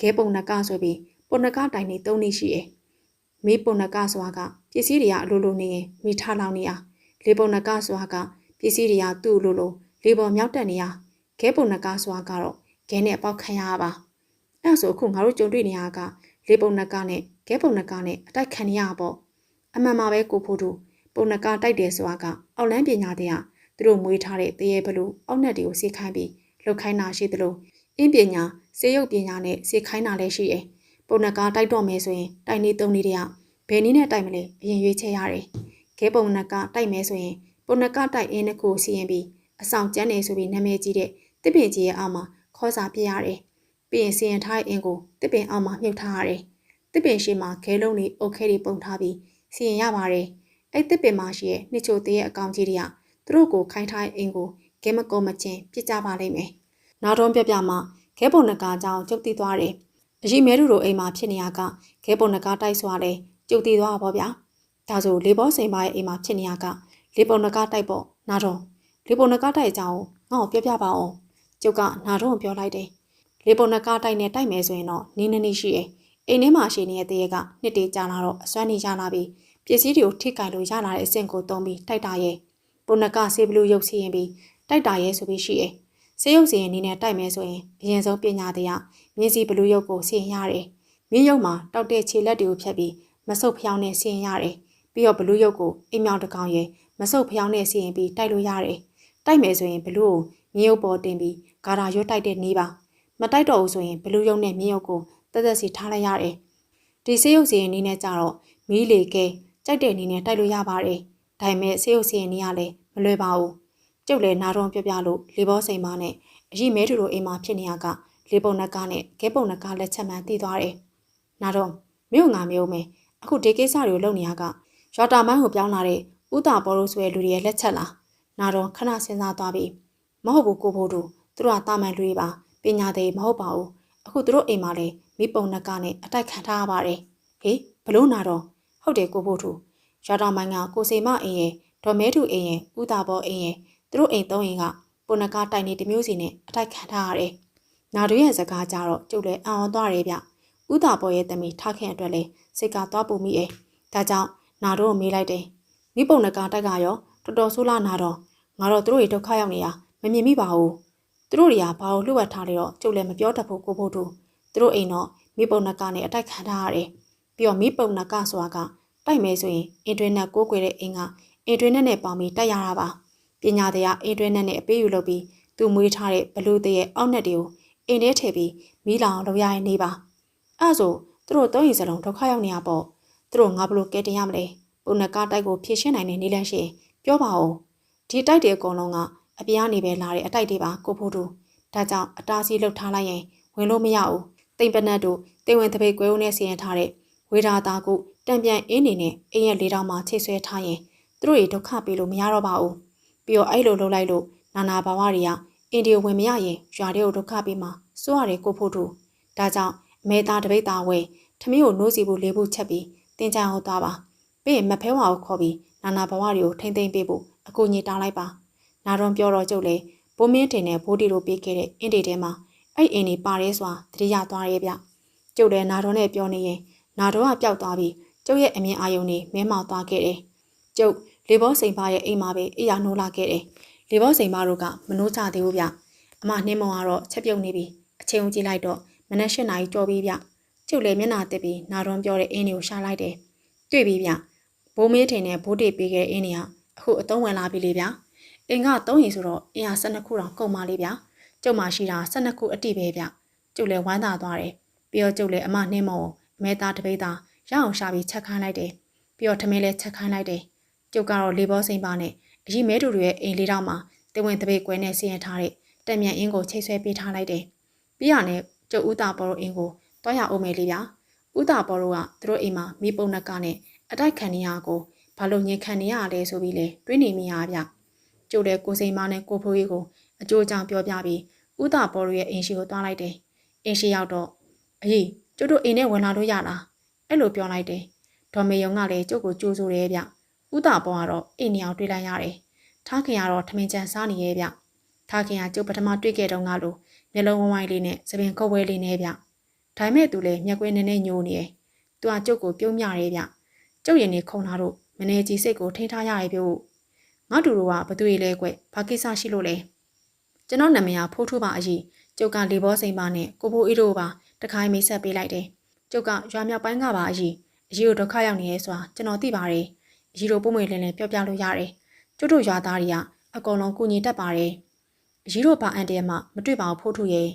ခဲပုံနကဆိုပြီးပုံနကတိုင်နေ၃နည်းရှိတယ်မိပုံနကဆိုတာကပစ္စည်းတွေကအလိုလိုနေရင်မိထားလောင်နေရလေးပုံနကဆိုတာကပစ္စည်းတွေကသူ့လိုလိုလေးပေါ်မြောက်တက်နေရခဲပုံနကဆိုတာကတော့ခဲနဲ့ပေါက်ခံရပါအဲ့ဆိုအခုငါတို့ကြုံတွေ့နေရကလေးပုံနကနဲ့ခဲပုံနကနဲ့အတိုက်ခံရပေါ့အမှန်မှာပဲကိုဖို့တို့ ပုံနကတိုက်တယ်ဆိုတာကအောက်လန်းပညာတွေကသူတို့မွေးထားတဲ့တရေဘလူအောက်နက်တွေကိုစေခိုင်းပြီးလှုပ်ခိုင်းတာရှိသလိုအင်းပညာစေရုပ်ပညာနဲ့စေခိုင်းတာလည်းရှိတယ်ပုံနကတိုက်တော့မယ်ဆိုရင်တိုက်နေသုံးနေတွေကဘယ်နည်းနဲ့တိုက်မလဲအရင်ရွေးချယ်ရတယ်ခဲပုံနကတိုက်မယ်ဆိုရင်ပုံနကတိုက်အင်းတစ်ခုစီရင်ပြီးအဆောင်ကျန်းနေဆိုပြီးနာမည်ကြီးတဲ့တစ်ပင်ကြီးရဲ့အောက်မှာခေါ်စာပြရတယ်ပြီးရင်စီရင်ထားတဲ့အင်းကိုတစ်ပင်အောက်မှာမြုပ်ထားရတယ်တစ်ပင်ရှိမှာခဲလုံးတွေအုတ်ခဲတွေပုံထားပြီးစီရင်ရပါတယ် အဲ့တစ်ပင်မှာရှိတဲ့နှစ်ချိုသေးရဲ့အကောင်ကြီးတွေကသူတို့ကိုခိုင်းထားတဲ့အင်းကိုခဲမကုံမချင်းပြစ်ကြပါလိမ့်မယ်နောက်တော့ပြပြမှာခဲပုံနကအကြောင်းကျုပ်သိသွားတယ်အရှိမဲတို့တို့အိမ်မှာဖြစ်နေရကခဲပုံနကတိုက်ဆိုရတယ်ကျုပ်သိသွားပါဗျာဒါဆိုလေဘောစိန်ပါရဲ့အိမ်မှာဖြစ်နေရကလေပုံနကတိုက်ပေါ့နာတော့လေပုံနကတိုက်အကြောင်းငါ့ကိုပြောပြပါအောင်ကျုပ်ကနာတော့ပြောလိုက်တယ်လေပုံနကတိုက်နဲ့တိုက်မယ်ဆိုရင်တော့နင်းနေနေရှိတယ်အိမ်ထဲမှာရှိနေတဲ့တရေကနှစ်တေကြာလာတော့အစွမ်းနေရလာပြီး ပစ္စည်းတွေကိုထိကင်လို့ရလာတဲ့အဆင့်ကိုတုံးပြီးတိုက်တာရဲ့ပုံနကဆေးဘလူးရုပ်စီရင်ပြီးတိုက်တာရဲ့ဆိုပြီးရှိတယ်ဆေးရုပ်စီရင်နေနဲ့တိုက်မယ်ဆိုရင်အရင်ဆုံးပညာတရားမြင်းစီဘလူးရုပ်ကိုစီရင်ရတယ်မြင်းရုပ်မှာတောက်တဲ့ခြေလက်တွေကိုဖြတ်ပြီးမဆုပ်ဖျောင်းနဲ့စီရင်ရတယ်ပြီးတော့ဘလူးရုပ်ကိုအိမ်မြောင်တစ်ကောင်ရဲ့မဆုပ်ဖျောင်းနဲ့စီရင်ပြီးတိုက်လို့ရတယ်တိုက်မယ်ဆိုရင်ဘလူးကိုမြင်းရုပ်ပေါ်တင်ပြီးဂါရာရွတ်တိုက်တဲ့နည်းပါမတိုက်တော့ဘူးဆိုရင်ဘလူးရုပ်နဲ့မြင်းရုပ်ကိုတက်တက်စီထားလိုက်ရတယ်ဒီဆေးရုပ်စီရင်နည်းနဲ့ကြတော့မီးလေကဲ ကြိုက်တဲ့နည်းနဲ့တိုက်လို့ရပါတယ်ဒါပေမဲ့ဆေးရုပ်စီရင်နည်းကလည်းမလွယ်ပါဘူးကျုပ်လည်းနာတော့ပြပြလို့လေဘောစိန်မနဲ့အရှိမဲတူတို့အိမ်မှာဖြစ်နေရကလေပုံနကနဲ့ခဲပုံနကလက်ချက်မှန်သိသွားတယ်နာတော့မြို့ငါမျိုးမယ်အခုဒီကိစ္စတွေကိုလုပ်နေရကရော်တာမန်းကိုပြောင်းလာတဲ့ဥတာပေါ်လို့ဆိုရလူတွေရဲ့လက်ချက်လားနာတော့ခဏစဉ်းစားသွားပြီမဟုတ်ဘူးကိုဖို့တို့သူတို့ကတာမန်လူတွေပါပညာသေးမဟုတ်ပါဘူးအခုသူတို့အိမ်မှာလေမိပုံနကနဲ့အတိုက်ခံထားရပါတယ်ဟေးဘလို့နာတော့ ဟုတ်တယ်ကိုဖို့တို့ရော်တာမန်းကကိုစိမအိမ်ရဲ့ဒေါ်မဲတူအိမ်ရဲ့ဥတာပေါ်အိမ်ရဲ့သူတို့အိမ်သုံးအိမ်ကပုံနကတိုင်နေတမျိုးစီနဲ့အတိုက်ခံထားရတယ်နာတို့ရဲ့စကားကြတော့ကျုပ်လည်းအံ့ဩသွားတယ်ဗျဥတာပေါ်ရဲ့တမီထားခင်အတွက်လဲစိတ်ကသွားပူမိတယ်ဒါကြောင့်နာတို့ကိုမေးလိုက်တယ်မိပုံနကတိုက်ကရောတော်တော်ဆိုးလာနာတော့ငါတော့သူတို့တွေဒုက္ခရောက်နေရမမြင်မိပါဘူးသူတို့တွေကဘာလို့လှုပ်ဝက်ထားလဲတော့ကျုပ်လည်းမပြောတတ်ဘူးကိုဖို့တို့သူတို့အိမ်တော့မိပုံနကနဲ့အတိုက်ခံထားရတယ် ပြီးတော့မိပုံနကဆိုတာကတိုက်မယ်ဆိုရင်အင်တာနက်ကိုးကွယ်တဲ့အိမ်ကအင်တာနက်နဲ့ပေါင်းပြီးတိုက်ရတာပါပညာတရားအင်တာနက်နဲ့အပေးယူလုပ်ပြီးသူမွေးထားတဲ့ဘလူးတဲ့ရဲ့အောက်နက်တွေကိုအင်းထဲထည့်ပြီးမီးလောင်လုပ်ရရင်နေပါအဲ့ဆိုသူတို့သုံးရင်စလုံးဒုက္ခရောက်နေရပေါ့သူတို့ငါဘလို့ကဲတင်ရမလဲပုံနကတိုက်ကိုဖြည့်ရှင်းနိုင်တဲ့နေလန်းရှင်ပြောပါဦးဒီတိုက်တွေအကုန်လုံးကအပြားနေပဲလာတဲ့အတိုက်တွေပါကိုဖို့တို့ပဒါကြောင့်အတားစီးလှုပ်ထားလိုက်ရင်ဝင်လို့မရဘူးတိမ်ပနတ်တို့တိမ်ဝင်တပိတ်ကွဲဦးနဲ့စီရင်ထားတဲ့ ဝေဒာသားကိုတံပြန်အင်းနေနဲ့အိမ်ရဲ့လေးတောင်မှာချိတ်ဆွဲထားရင်သူတို့တွေဒုက္ခပေးလို့မရတော့ပါဘူးပြီးတော့အဲ့လိုလှုပ်လိုက်လို့နာနာဘာဝတွေကအိန္ဒိယဝင်မရရင်ရွာတွေကိုဒုက္ခပေးမှာစိုးရတယ်ကိုဖို့တို့ဒါကြောင့်အမေသားတပိတ်သားဝဲထမင်းကိုနိုးစီဖို့လေးဖို့ချက်ပြီးတင်ကြအောင်သွားပါပြီးရင်မဖဲဝါကိုခေါ်ပြီးနာနာဘဝတွေကိုထိမ့်သိမ့်ပေးဖို့အကူကြီးတောင်းလိုက်ပါနာတော့ပြောတော့ကျုပ်လေဘိုးမင်းတင်နဲ့ဘိုးတီတို့ပေးခဲ့တဲ့အင်းတီထဲမှာအဲ့အင်းဒီပါရဲစွာတတိယသွားရဲဗျကျုပ်လည်းနာတော့နဲ့ပြောနေရင် နာတော့ကပျောက်သွားပြီးကျုပ်ရဲ့အမြင်အာရုံတွေမဲမောက်သွားခဲ့တယ်ကျုပ်လေဘောစိန်ပါရဲ့အိမ်မှာပဲအိယာနိုးလာခဲ့တယ်လေဘောစိန်ပါတို့ကမနိုးကြသေးဘူးဗျအမနှင်းမောင်ကတော့ချက်ပြုတ်နေပြီအချိန်ဦးကြည့်လိုက်တော့မနက်၈နာရီကြော်ပြီးဗျကျုပ်လည်းမျက်နှာတက်ပြီးနာတော့ပြောတဲ့အင်းတွေကိုရှာလိုက်တယ်တွေ့ပြီဗျဘိုးမေးထင်နဲ့ဘိုးတေပေးခဲ့တဲ့အင်းတွေကအခုအသုံးဝင်လာပြီလေဗျအင်က3ရင်ဆိုတော့အင်ဟာ12ခုတော့ကုန်ပါလေဗျကျုပ်မှရှိတာ12ခုအတိပဲဗျကျုပ်လည်းဝမ်းသာသွားတယ်ပြီးတော့ကျုပ်လည်းအမနှင်းမောင်အ မဲသားတပိတ်သားရအောင်ရှာပြီးချက်ခိုင်းလိုက်တယ်ပြီးတော့ထမင်းလည်းချက်ခိုင်းလိုက်တယ်ကျုပ်ကတော့လေဘောစိမ့်ပါနဲ့အကြီးမဲတူတွေရဲ့အိမ်လေးတော့မှတဝင်းတပိတ်ကွဲနဲ့စီရင်ထားတဲ့တက်မြန်အင်းကိုချိတ်ဆွဲပေးထားလိုက်တယ်ပြီးရနဲ့ကျုပ်ဦးတာပေါ်တို့အင်းကိုတွားရအောင်မယ်လေဗျဦးတာပေါ်တို့ကသူတို့အိမ်မှာမိပုံနှက်ကနဲ့အတိုက်ခံနေရကိုဘာလို့ညင်ခံနေရလဲဆိုပြီးလေတွေးနေမိရဗျကျုပ်လည်းကိုစိန်မနဲ့ကိုဖိုးကြီးကိုအကျိုးကြောင့်ပြောပြပြီးဦးတာပေါ်တို့ရဲ့အိမ်ရှိကိုတွားလိုက်တယ်အိမ်ရှိရောက်တော့အေး ကျုပ်တို့အိမ်ထဲဝင်လာလို့ရလားအဲ့လိုပြောလိုက်တယ်ဒေါ်မေယုံကလည်းကျုပ်ကိုကြိုးဆိုတယ်ဗျဦးတာပေါ်ကတော့အိမ်နေအောင်တွေးလိုက်ရတယ်ထားခင်ကတော့ထမင်းချန်စားနေရဲ့ဗျထားခင်ကကျုပ်ပထမတွေ့ခဲ့တော့ငါလို့မျက်လုံးဝိုင်းဝိုင်းလေးနဲ့သပင်ကုတ်ဝဲလေးနဲ့ဗျဒါပေမဲ့သူလည်းမျက်ကွင်းနဲ့နဲ့ညိုနေတယ်သူကကျုပ်ကိုပြုံးမြရဲဗျကျုပ်ရင်နေခုံထားတော့မနေကြီးစိတ်ကိုထိန်းထားရရဲ့ပြုတ်ငါတူတို့ကဘသူတွေလဲကွဘာကိစ္စရှိလို့လဲကျွန်တော်နာမည်ကဖိုးထူးပါအကြီးကျုပ်ကလေဘောစိန်ပါနဲ့ကိုဖိုးအေးတို့ပါ တခိုင်းမိတ်ဆက်ပေးလိုက်တယ်ကျုပ်ကရွာမြောက်ပိုင်းကပါအကြီးအကြီးတို့ဒုက္ခရောက်နေရဲဆိုတာကျွန်တော်သိပါတယ်အကြီးတို့ပုံမွေလင်းလင်းပြောပြလို့ရတယ်ကျုပ်တို့ရွာသားတွေကအကုန်လုံးကူညီတတ်ပါတယ်အကြီးတို့ဘာအန်တဲမှမတွေ့ပါဘူးဖိုးထူရဲ့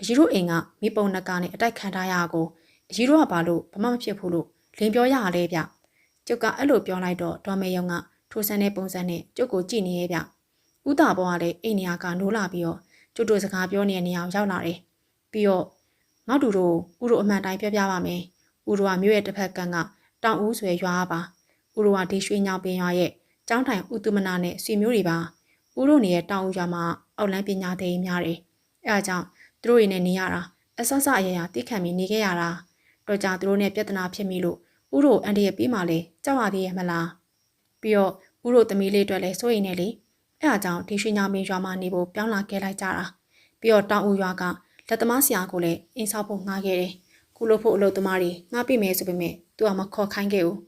အကြီးတို့အိမ်ကမိပုံနကနဲ့အတိုက်ခံထားရကိုအကြီးတို့ကဘာလို့ဘာမှမဖြစ်ဘူးလို့လင်းပြောရရလဲဗျကျုပ်ကအဲ့လိုပြောလိုက်တော့ဒေါ်မေယုံကထိုးဆန်းတဲ့ပုံစံနဲ့ကျုပ်ကိုကြည့်နေရဲ့ဗျဥတာဘောကလည်းအိမ်နေရာကနိုးလာပြီးတော့ကျုပ်တို့စကားပြောနေတဲ့နေရာကိုရောက်လာတယ်ပြီးတော့ ငေါ့တူတို့ဥတို့အမှန်တိုင်းပြောပြပါမယ်ဥတို့ကမြို့ရဲ့တစ်ဖက်ကန်းကတောင်ဦးဆွဲရွာပါဥတို့ကဒီရွှေညောင်ပင်ရွာရဲ့ကျောင်းထိုင်ဥတုမနာနဲ့ဆွေမျိုးတွေပါဥတို့နေရဲ့တောင်ဦးရွာမှာအောက်လန်းပညာသိမ်းများတယ်အဲအကြောင်းသူတို့ရင်းနဲ့နေရတာအဆဆအရရတိခံပြီးနေခဲ့ရတာတော့ကြာသူတို့နဲ့ပြဿနာဖြစ်မိလို့ဥတို့အန်တရဲ့ပြီးမှလေကြောက်ရသေးရဲ့မလားပြီးတော့ဥတို့သမီးလေးအတွက်လည်းစိုးရိမ်နေလေအဲအကြောင်းဒီရွှေညောင်ပင်ရွာမှာနေဖို့ပြောင်းလာခဲ့လိုက်ကြတာပြီးတော့တောင်ဦးရွာက လက်သမားဆရာကိုလည်းအင်းဆောက်ဖို့ငှားခဲ့တယ်ခုလို့ဖို့အလုပ်သမားတွေငှားပြမယ်ဆိုပေမဲ့သူကမခေါ်ခိုင်းခဲ့ဘူး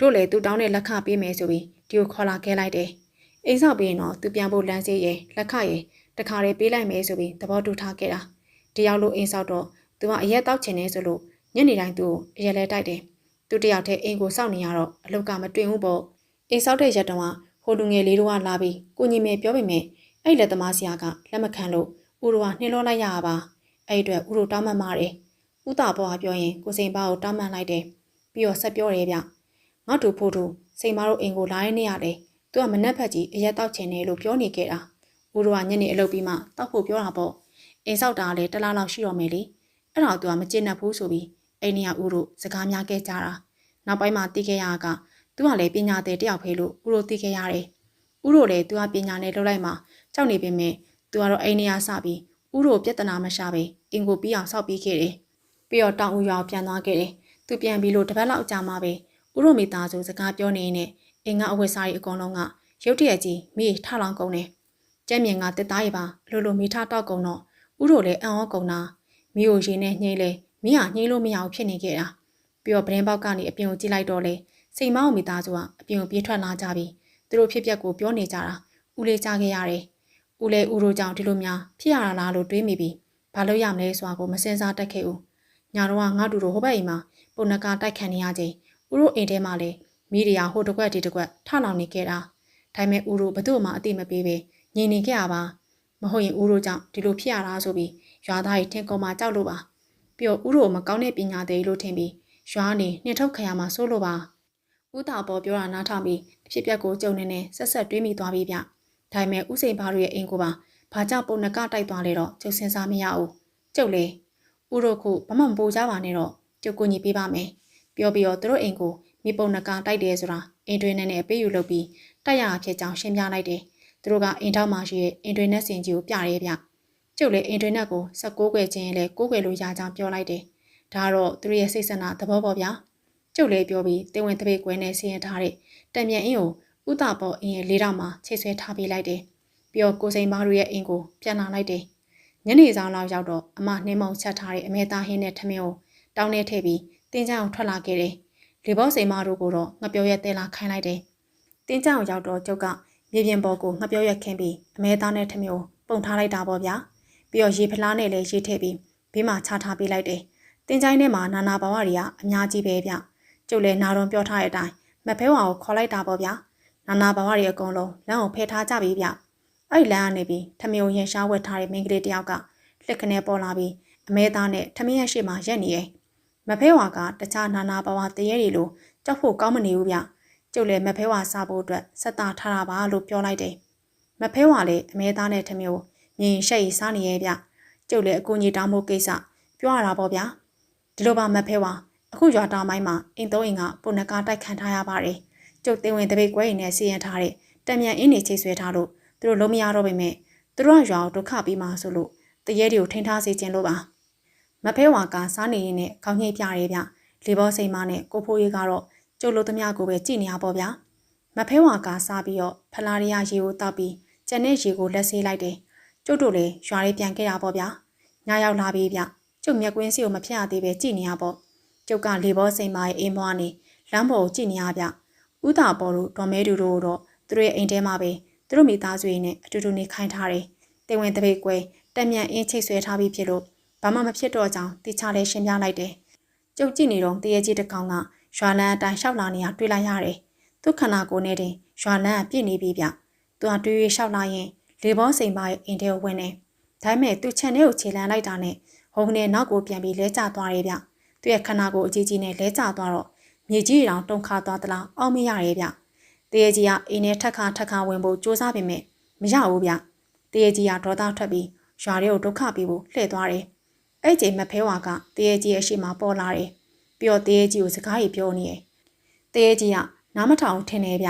တို့လည်းသူတောင်းတဲ့လက်ခပေးမယ်ဆိုပြီးဒီကိုခေါ်လာခဲ့လိုက်တယ်အိမ်ဆောက်ပြီးရင်တော့သူပြန်ဖို့လမ်းစေးရယ်လက်ခရယ်တခါတည်းပေးလိုက်မယ်ဆိုပြီးသဘောတူထားခဲ့တာတယောက်လို့အိမ်ဆောက်တော့သူကအရက်တောက်ချင်နေဆိုလို့ညနေတိုင်းသူ့ကိုအရက်လဲတိုက်တယ်သူတယောက်တည်းအိမ်ကိုစောင့်နေရတော့အလုတ်ကမတွင်ဘူးပေါ့အိမ်ဆောက်တဲ့ရက်တုန်းကဟိုလူငယ်လေးတို့ကလာပြီးကိုညီမေပြောပေမဲ့အဲ့လက်သမားဆရာကလက်မခံလို့ဦးတို့ကနှင်းလောလိုက်ရပါ အဲ့အတွက်ဦးတို့တောင်းမှန်ပါတယ်ဦးတာဘောကပြောရင်ကိုစိန်ပါကိုတောင်းမှန်လိုက်တယ်ပြီးတော့ဆက်ပြောတယ်ဗျငါတို့ဖို့တို့စိန်မတို့အိမ်ကိုလာရနေရတယ်သူကမနှက်ဖက်ကြီးအရက်တောက်ချင်တယ်လို့ပြောနေခဲ့တာဦးတို့ကညနေအလုပ်ပြီးမှတောက်ဖို့ပြောတာပေါ့အိမ်ဆောက်တာလည်းတလားလောက်ရှိတော့မယ်လေအဲ့တော့သူကမကျင့်တတ်ဘူးဆိုပြီးအိမ်နီယာဦးတို့စကားများခဲ့ကြတာနောက်ပိုင်းမှာတီးခဲ့ရကသူကလည်းပညာသည်တယောက်ဖေးလို့ဦးတို့တီးခဲ့ရတယ်ဦးတို့လည်းသူကပညာနဲ့လှုပ်လိုက်မှကြောက်နေပေမဲ့သူကတော့အိမ်နီယာစပြီး ဦးတို့ပြဿနာမရှာပဲအင်ကိုပြီးအောင်ဆောက်ပြီးခဲ့တယ်ပြီးတော့တောင်ဦးရွာပြန်သွားခဲ့တယ်သူပြန်ပြီးလို့တပတ်လောက်ကြာမှပဲဦးတို့မိသားစုစကားပြောနေနေအင်ကအဝတ်စားရီအကုန်လုံးကရုတ်တရက်ကြီးမိထလောင်ကုန်တယ်ကျဲမြင်ကတက်သားရီပါလိုလိုမိထတောက်ကုန်တော့ဦးတို့လည်းအံ့ဩကုန်တာမိကိုရင်းနဲ့ညှိလဲမိဟာညှိလို့မရအောင်ဖြစ်နေခဲ့တာပြီးတော့ဗရင်ပေါက်ကနေအပြင်ကိုကြည့်လိုက်တော့လေစိန်မောင်းမိသားစုကအပြင်ကိုပြေးထွက်လာကြပြီးသူတို့ဖြစ်ပျက်ကိုပြောနေကြတာဦးလေးကြားခဲ့ရတယ် ဦးလေးဦးတို့ကြောင့်ဒီလိုများဖြစ်ရတာလားလို့တွေးမိပြီးဘာလို့ရမလဲဆိုတာကိုမစင်စားတတ်ခဲ့ဘူးညာတော့ငါတို့တို့ဟိုဘက်အိမ်မှာပုံနကတိုက်ခံနေရချိန်ဦးတို့အိမ်ထဲမှာလေမိရီယာဟိုတစ်ကွက်ဒီတစ်ကွက်ထလောင်နေခဲ့တာဒါပေမဲ့ဦးတို့ဘသူ့မှအတိမပေးပဲညင်နေခဲ့ရပါမဟုတ်ရင်ဦးတို့ကြောင့်ဒီလိုဖြစ်ရတာဆိုပြီးရွာသားကြီးထင်ကုန်မှကြောက်လို့ပါပြီးတော့ဦးတို့မကောင်းတဲ့ပညာသေးလို့ထင်ပြီးရွာနေနှင်ထုတ်ခရမှာစိုးလို့ပါဦးတာပေါ်ပြောတာနားထောင်ပြီးအဖြစ်ပြက်ကိုကြုံနေနေဆက်ဆက်တွေးမိသွားပြီးဗျ ဒါပေမဲ့ဦးစိန်ဘာတို့ရဲ့အိမ်ကိုပါဘာကြောင့်ပုံနကတိုက်သွားလဲတော့ကျုပ်စဉ်းစားမရဘူးကျုပ်လေဥတို့ခုဘာမှမပူကြပါနဲ့တော့ကျုပ်ကိုညီပေးပါမယ်ပြောပြီးတော့သူတို့အိမ်ကိုမိပုံနကတိုက်တယ်ဆိုတာအင်တွင်နဲ့နဲ့အပေးယူလုပ်ပြီးတိုက်ရအဖြစ်ကြောင်းရှင်းပြလိုက်တယ်သူတို့ကအိမ်ထောက်မှရှိရဲ့အင်တွင်နဲ့စင်ကြီးကိုပြရဲဗျကျုပ်လေအင်တွင်နဲ့ကို16ခွဲချင်းလဲ6ခွဲလို့ရကြောင်းပြောလိုက်တယ်ဒါကတော့သူတို့ရဲ့စိတ်ဆန္ဒသဘောပေါ့ဗျာကျုပ်လေပြောပြီးတင်ဝင်တပိတ်ကွဲနဲ့ဆင်းရထားတဲ့တံမြန်အင်းကို ဥတာပေါ်အင်းရဲ့လေးတော့မှချိတ်ဆွဲထားပေးလိုက်တယ်ပြီးတော့ကိုစိန်မတို့ရဲ့အိမ်ကိုပြန်လာလိုက်တယ်ညနေဆောင်လောက်ရောက်တော့အမနှင်းမောင်ချက်ထားတဲ့အမေသားဟင်းနဲ့ထမင်းကိုတောင်းနေထည့်ပြီးတင်းချောင်းထွက်လာခဲ့တယ်လေဘောစိန်မတို့ကိုတော့ငပြောရက်တဲလာခိုင်းလိုက်တယ်တင်းချောင်းရောက်တော့ကျုပ်ကမြေပြင်ပေါ်ကိုငပြောရက်ခင်းပြီးအမေသားနဲ့ထမင်းကိုပုံထားလိုက်တာပေါ့ဗျာပြီးတော့ရေဖလားနဲ့လည်းရေထည့်ပြီးဘေးမှာချထားပေးလိုက်တယ်တင်းချိုင်းထဲမှာနာနာဘာဝတွေကအများကြီးပဲဗျကျုပ်လည်းနာတော်ပြောထားတဲ့အတိုင်းမဖဲဝါကိုခေါ်လိုက်တာပေါ့ဗျာ နာနာဘာဝတွေအကုန်လုံးလမ်းကိုဖယ်ထားကြပြီဗျအဲ့လမ်းကနေပြီးထမင်းကိုရင်ရှားဝက်ထားတဲ့မိန်းကလေးတယောက်ကလက်ခနဲ့ပေါ်လာပြီးအမဲသားနဲ့ထမင်းရရှိမှရက်နေရဲ့မဖဲဝါကတခြားနာနာဘာဝတရေတွေလိုကြောက်ဖို့ကောင်းမနေဘူးဗျကျုပ်လည်းမဖဲဝါစားဖို့အတွက်စက်တာထားတာပါလို့ပြောလိုက်တယ်မဖဲဝါလည်းအမဲသားနဲ့ထမင်းကိုမြင်ရှက်ရီစားနေရဲ့ဗျကျုပ်လည်းအကူကြီးတောင်းဖို့ကိစ္စပြောရတာပေါ့ဗျာဒီလိုပါမဖဲဝါအခုရွာတောင်ပိုင်းမှာအင်သုံးအင်ကပုံနကားတိုက်ခံထားရပါတယ် ကျုပ်တင်ဝင်တပိတ်ကွဲရင်နဲ့စီရင်ထားတဲ့တံမြန်အင်းနေချိတ်ဆွဲထားလို့သူတို့လုံးမရတော့ပေမဲ့သူတို့ကရွာကိုဒုက္ခပြီးမှဆိုလို့တရေတွေကိုထိန်းထားစေခြင်းလို့ပါမဖဲဝါကစားနေရင်းနဲ့ခေါင်းညိတ်ပြရဲဗျလေဘောစိန်မနဲ့ကိုဖိုးကြီးကတော့ကျုပ်လိုသမျှကိုပဲကြည်နေရပေါ့ဗျာမဖဲဝါကစားပြီးတော့ဖလာရီယာရေကိုတောက်ပြီးကျန်တဲ့ရေကိုလက်ဆေးလိုက်တယ်ကျုပ်တို့လည်းရွာလေးပြန်ခဲ့တာပေါ့ဗျာညရောက်လာပြီဗျကျုပ်မျက်ကွင်းစီကိုမဖြတ်ရသေးပဲကြည်နေရပေါ့ကျုပ်ကလေဘောစိန်မရဲ့အိမ်ဘွားနေလမ်းပေါ်ကိုကြည်နေရဗျ ဥတာပေါ်တို့ဒေါ်မဲတူတို့တော့သူတို့ရဲ့အိမ်ထဲမှာပဲသူတို့မိသားစုရင်းနဲ့အတူတူနေခိုင်းထားတယ်တင်ဝင်တပိတ်ကွဲတက်မြန်အင်းချိတ်ဆွဲထားပြီးဖြစ်လို့ဘာမှမဖြစ်တော့ကြောင်းတိချလဲရှင်းပြလိုက်တယ်ကျုပ်ကြည့်နေတော့တရေကြီးတစ်ကောင်ကရွာလန်းအတိုင်းရှောက်လာနေတာတွေ့လိုက်ရတယ်သူခန္ဓာကိုယ်နဲ့တင်ရွာလန်းကပြည့်နေပြီဗျသူကတွေးရွှောက်လာရင်လေဘောစိန်မရဲ့အိမ်ထဲကိုဝင်နေဒါပေမဲ့သူခြံထဲကိုခြေလန်းလိုက်တာနဲ့ဟုံးနဲ့နောက်ကိုပြန်ပြီးလဲကျသွားတယ်ဗျသူရဲ့ခန္ဓာကိုယ်အကြီးကြီးနဲ့လဲကျသွားတော့ မြေကြီးတောင်တုန်ခါသွားသလားအောက်မရရဲ့ဗျတရေကြီးကအိမ်ထဲထက်ခါထက်ခါဝင်ဖို့စူးစမ်းပေမဲ့မရဘူးဗျတရေကြီးကဒေါသထွက်ပြီးရွာတွေကိုဒုက္ခပြီးဖို့လှည့်သွားတယ်အဲ့ချိန်မဖဲဝါကတရေကြီးရဲ့ရှေ့မှာပေါ်လာတယ်ပြီးတော့တရေကြီးကိုစကားကြီးပြောနေတယ်တရေကြီးကနားမထောင်ထင်နေဗျ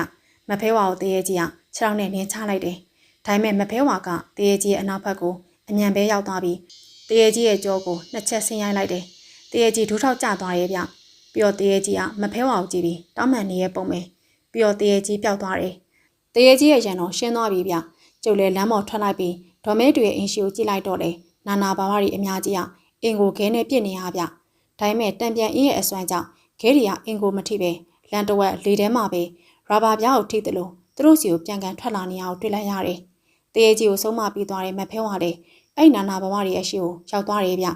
မဖဲဝါကိုတရေကြီးကခြေထောက်နဲ့နင်းချလိုက်တယ်ဒါပေမဲ့မဖဲဝါကတရေကြီးရဲ့အနောက်ဘက်ကိုအမြန်ပဲရောက်သွားပြီးတရေကြီးရဲ့ကြောကိုနှစ်ချက်ဆင်းရိုက်လိုက်တယ်တရေကြီးဒူးထောက်ကျသွားရဲ့ဗျ ပြီးတော့တရေကြီးကမဖဲဝါကိုကြည့်ပြီးတောင်းမှန်နေရဲ့ပုံပဲပြီးတော့တရေကြီးပျောက်သွားတယ်တရေကြီးရဲ့ရန်တော့ရှင်းသွားပြီဗျကျုပ်လည်းလမ်းပေါ်ထွက်လိုက်ပြီးဒေါ်မဲတွေရဲ့အင်ရှိကိုကြည့်လိုက်တော့လေနာနာဘာဝတွေအများကြီးอ่ะအင်ကိုခဲနဲ့ပြစ်နေရဗျဒါပေမဲ့တံပြန်အင်းရဲ့အစွမ်းကြောင့်ခဲတွေကအင်ကိုမထိပဲလန်တဝက်လေထဲမှာပဲရာဘာပြားကိုထိတယ်လို့သူတို့စီကိုပြန်ကန်ထွက်လာနေအောင်တွေ့လိုက်ရတယ်တရေကြီးကိုဆုံးမပြီးသွားတဲ့မဖဲဝါလေအဲ့နာနာဘဝတွေရဲ့ရှိကိုရောက်သွားတယ်ဗျ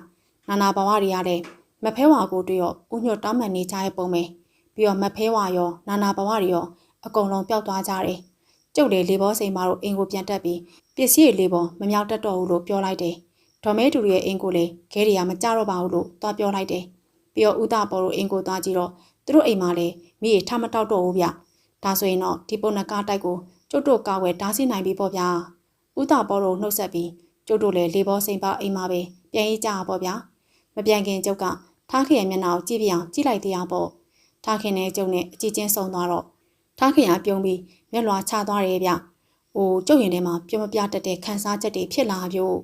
နာနာဘဝတွေကလည်း မဖဲဝါကိုတွေ့ရောဥညွတ်တောင်းမှန်နေကြရဲ့ပုံပဲပြီးတော့မဖဲဝါရောနာနာဘဝတွေရောအကုန်လုံးပျောက်သွားကြတယ်ကျုပ်လေလေဘောစိန်မာတို့အင်ကိုပြန်တက်ပြီးပစ္စည်းလေးပေါ်မမြောက်တတ်တော့ဘူးလို့ပြောလိုက်တယ်ဒေါ်မဲတူရဲ့အင်ကိုလည်းခဲတွေကမကြတော့ပါဘူးလို့သွားပြောလိုက်တယ်ပြီးတော့ဥတာပေါ်တို့အင်ကိုသွားကြည့်တော့သူတို့အိမ်မှာလည်းမိရထမတောက်တော့ဘူးဗျဒါဆိုရင်တော့ဒီပုံနကားတိုက်ကိုကျုပ်တို့ကာဝယ်ဓာတ်စီနိုင်ပြီပေါ့ဗျာဥတာပေါ်တို့နှုတ်ဆက်ပြီးကျုပ်တို့လည်းလေဘောစိန်ပါအိမ်မှာပဲပြန်ရေးကြပါပေါ့ဗျာမပြန်ခင်ကျုပ်က ထားခင်ရဲ့မျက်နှာကိုကြည့်ပြအောင်ကြည့်လိုက်သေးအောင်ပေါ့ထားခင်နဲ့ကျုပ်နဲ့အကြည့်ချင်းဆုံသွားတော့ထားခင်ကပြုံးပြီးမျက်လွှာချသွားတယ်ဗျ။အိုကျုပ်ရင်ထဲမှာပြုံးမပြတတ်တဲ့ခန်းစားချက်တွေဖြစ်လာပြို့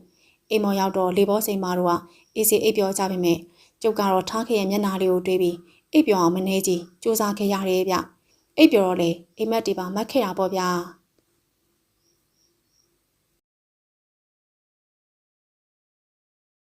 အိမ်မော်ရောက်တော့လေဘောစိန်မာတို့ကအေးစီအိပ်ပြောကြပါမယ်။ကျုပ်ကတော့ထားခင်ရဲ့မျက်နှာလေးကိုတွေးပြီးအိပ်ပြောအောင်မနေကြည့်စူးစမ်းခဲ့ရတယ်ဗျ။အိပ်ပြောတော့လေအိမ်မက်တွေပါမတ်ခဲ့တာပေါ့ဗျာ။